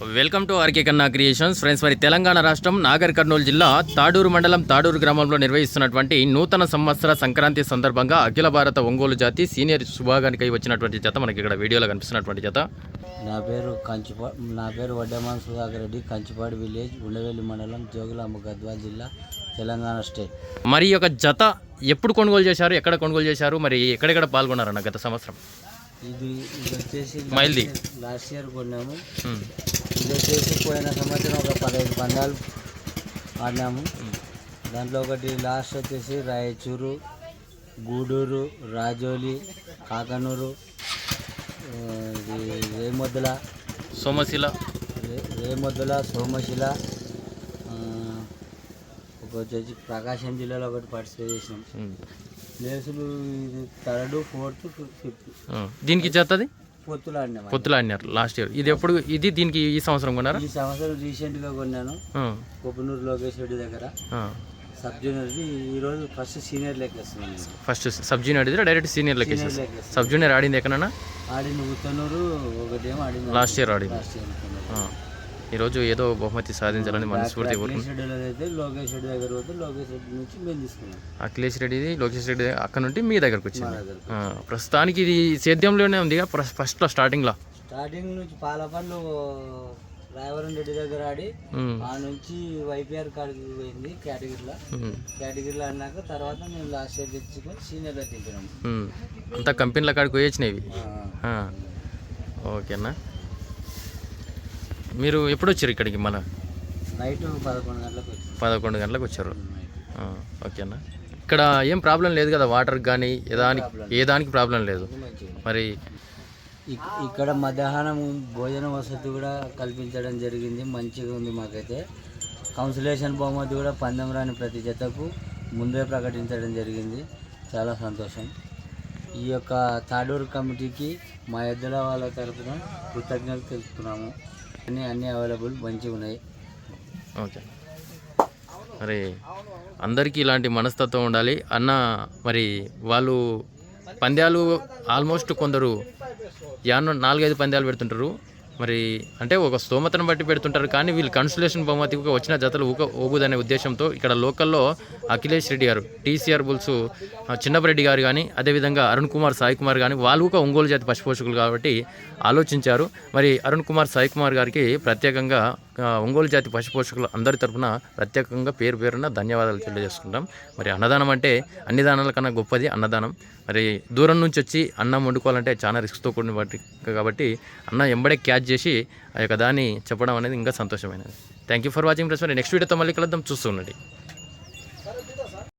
Welcome to RK Kanna creations. Friends మరి తెలంగాణ రాష్ట్రం నాగర్ కర్నూలు జిల్లా తాడూరు మండలం తాడూరు గ్రామంలో నిర్వహిస్తున్నటువంటి నూతన సంవత్సర సంక్రాంతి సందర్భంగా అఖిల భారత ఒంగోలు జాతి సీనియర్ శుభాగానికి వచ్చినటువంటి జత. మనకి ఇక్కడ వీడియోలో కనిపిస్తున్నటువంటి జత. నా పేరు కంచిపా నా పేరు వడ్డమాన్ సుధాకర్ రెడ్డి కంచిపాడు విలేజ్ ఉండవెల్లి మండలం జోగులాంబ గద్వాల్ జిల్లా తెలంగాణ స్టేట్. మరి యొక్క జత ఎప్పుడు కొనుగోలు చేశారు? ఎక్కడ కొనుగోలు చేశారు? మరి ఎక్కడెక్కడ పాల్గొన్నారన్న గత సంవత్సరం? ఇది వచ్చేసి మైల్ది. లాస్ట్ ఇయర్ కొన్నాము. ఇది వచ్చేసి పోయిన సంవత్సరం ఒక పదహైదు పందాలు ఆడినాము. దాంట్లో ఒకటి లాస్ట్ వచ్చేసి రాయచూరు గూడూరు రాజోలి కాకనూరు రేమొద్దుల సోమశిల. రేమొద్దుల సోమశిల వచ్చేసి ప్రకాశం జిల్లాలో ఒకటి పార్టిసిపేట్ చేసినాం. ప్లేసులు ఇది థర్డ్ ఫోర్త్ ఫిఫ్త్. దీనికి జతది పొత్తులు ఆడినాం పొత్తులు ఆడినారు లాస్ట్ ఇయర్. ఇది ఎప్పుడు ఇది దీనికి ఈ సంవత్సరం కొన్నారా? ఈ సంవత్సరం రీసెంట్గా కొన్నాను. ఆ, కొప్పనూరు లోకేష్ రెడ్డి దగ్గర. సబ్ జూనియర్ది ఈరోజు ఫస్ట్ సీనియర్ లెక్క వస్తున్నాను ఫస్ట్ సబ్ జూనియర్ ఆడితే డైరెక్ట్ సీనియర్ వేసేసి లెక్క వస్తుంది. సబ్ జూనియర్ ఆడింది ఎక్కడన్నా? ఆడిన ఉత్తనూరు ఒకటేమో ఆడిన లాస్ట్ ఇయర్ ఆడింది. Last year. ఈరోజు ఏదో బహుమతి సాధించాలని మనస్ఫూర్తి లోకేష్ రెడ్డి దగ్గర లోకేష్ రెడ్డి నుంచి మేము తీసుకున్నాం. అఖిలేష్ రెడ్డిది లోకేష్ రెడ్డి అక్కడ నుండి మీ దగ్గరకు వచ్చింది. ప్రస్తుతానికి ఇది సేద్యంలోనే ఉంది ఫస్ట్లో స్టార్టింగ్లో. స్టార్టింగ్ నుంచి పాల పనులు రాయవరం రెడ్డి దగ్గర ఆడి ఆ నుంచి వైపీఆర్ కాడికి పోయింది కేటగిరీలో. కేటగిరీలో అన్నాక తర్వాత మేము లాస్ట్ ఇయర్ తెచ్చుకొని సీనియర్లో దింపినాం అంతా కంపెనీల కాడికి పోయొచ్చినవి ఆ, ఓకేనా? మీరు ఎప్పుడు వచ్చారు ఇక్కడికి మన? నైట్ పదకొండు గంటలకు పదకొండు గంటలకు వచ్చారు. ఓకేనా? ఇక్కడ ఏం ప్రాబ్లం లేదు కదా వాటర్ కానీ ఏ దానికి ఏ దానికి ప్రాబ్లం లేదు. మరి ఇక్- ఇక్కడ మధ్యాహ్నం భోజన వసతి కూడా కల్పించడం జరిగింది మంచిగా ఉంది మాకైతే. కౌన్సిలేషన్ బహుమతి కూడా పందెం రాని ప్రతి జతకు ముందే ప్రకటించడం జరిగింది. చాలా సంతోషం. ఈ యొక్క తాడూరు కమిటీకి మా ఇద్దరు వాళ్ళ తరఫున కృతజ్ఞతలు తెలుపుతున్నాము. అన్నీ అన్నీ అవైలబుల్ మంచిగా ఉన్నాయి. ఓకే. మరి అందరికీ ఇలాంటి మనస్తత్వం ఉండాలి. అన్న మరి వాళ్ళు పంద్యాలు ఆల్మోస్ట్ కొందరు యాన్నో నాలుగైదు పంద్యాలు పెడుతుంటారు. మరి అంటే ఒక స్తోమతను బట్టి పెడుతుంటారు కానీ వీళ్ళు కన్సులేషన్ బహుమతికి వచ్చిన జతలు ఊక ఓగుదనే ఉద్దేశంతో ఇక్కడ లోకల్లో అఖిలేష్ రెడ్డి గారు టీసీఆర్ బుల్స్ చిన్నపరెడ్డి గారు కానీ అదేవిధంగా అరుణ్ కుమార్ సాయి కుమార్ కానీ వాళ్ళు ఒక ఒంగోలు జాతి పశుపోషకులు కాబట్టి ఆలోచించారు. మరి అరుణ్ కుమార్ సాయి కుమార్ గారికి ప్రత్యేకంగా ఒంగోలు జాతి పశుపోషకులు అందరి తరపున ప్రత్యేకంగా పేరు పేరున ధన్యవాదాలు తెలియజేసుకుంటాం. మరి అన్నదానం అంటే అన్ని దానాల కన్నా గొప్పది అన్నదానం. మరి దూరం నుంచి వచ్చి అన్నం వండుకోవాలంటే చాలా రిస్క్తో కూడిన వాటి కాబట్టి అన్నం ఎంబడే క్యాచ్ చేసి ఆ యొక్క దాన్ని చెప్పడం అనేది ఇంకా సంతోషమైనది. Thank you for watching press మరి నెక్స్ట్ వీడియోతో మళ్ళీ కలుద్దాం. చూస్తూ ఉండండి.